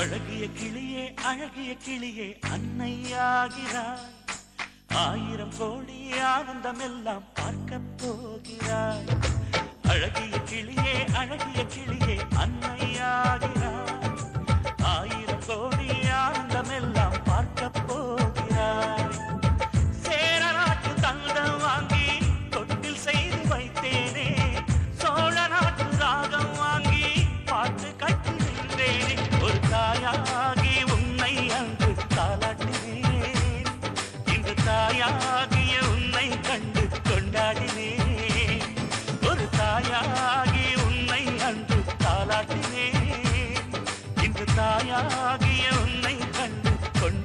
அழகிய கிளியே அழகிய கிளியே அன்னையாகிறாய். ஆயிரம் கோடி ஆனந்தம் எல்லாம் பார்க்க போகிறாய். அழகிய கிளியே அழகிய கிளியே அன்னையாகிறாய்.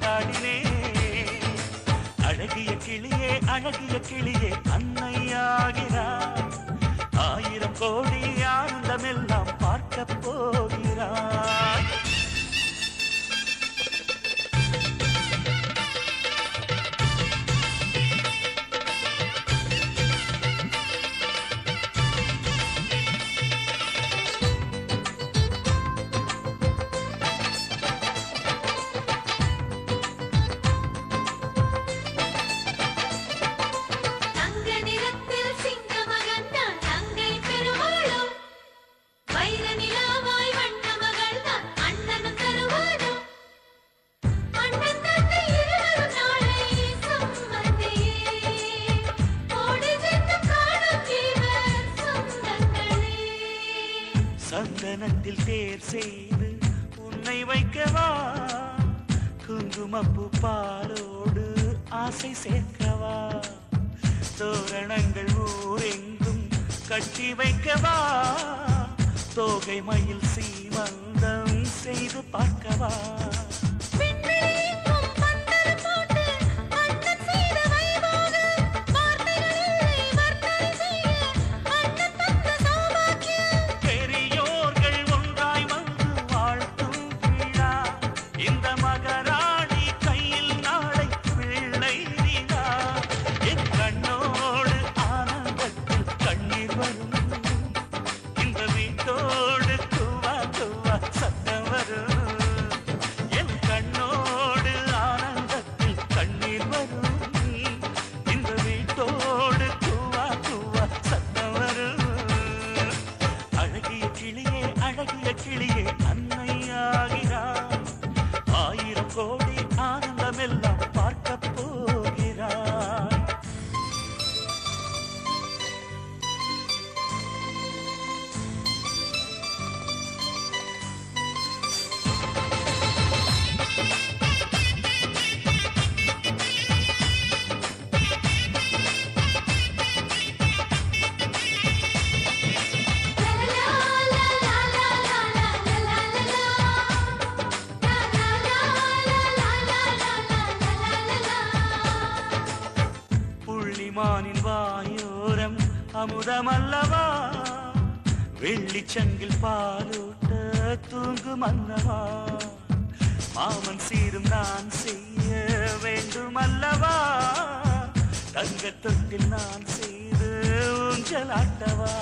கொண்டாடினேன் அழகிய கிளியே அழகிய கிளியே அன்னையாகிறார் ஆயிரம் கோடி ஆனந்தமெல்லாம் பார்க்க போகிறாய் வசனத்தில் தேர் செய்து உன்னை வைக்கவா? குங்குமப்பு பாலோடு ஆசை சேர்க்கவா? தோரணங்கள் ஊரெங்கும் கட்டி வைக்கவா? தோகை மயில் சீமந்தம் செய்து பார்க்கவா? வரும். இந்த வீட்டோடு துவா துவா சத்தம் வரும். அழகிய கிளியே அழகிய கிளியே அந்த அமுதமல்லவா? வெள்ளிச்சங்கில் பாலூட்ட தூங்கும் அல்லவா மாமன் சீரும் நான் செய்ய வேண்டும் அல்லவா தங்க தொட்டில் நான் செய்து ஊஞ்சலாட்டவா?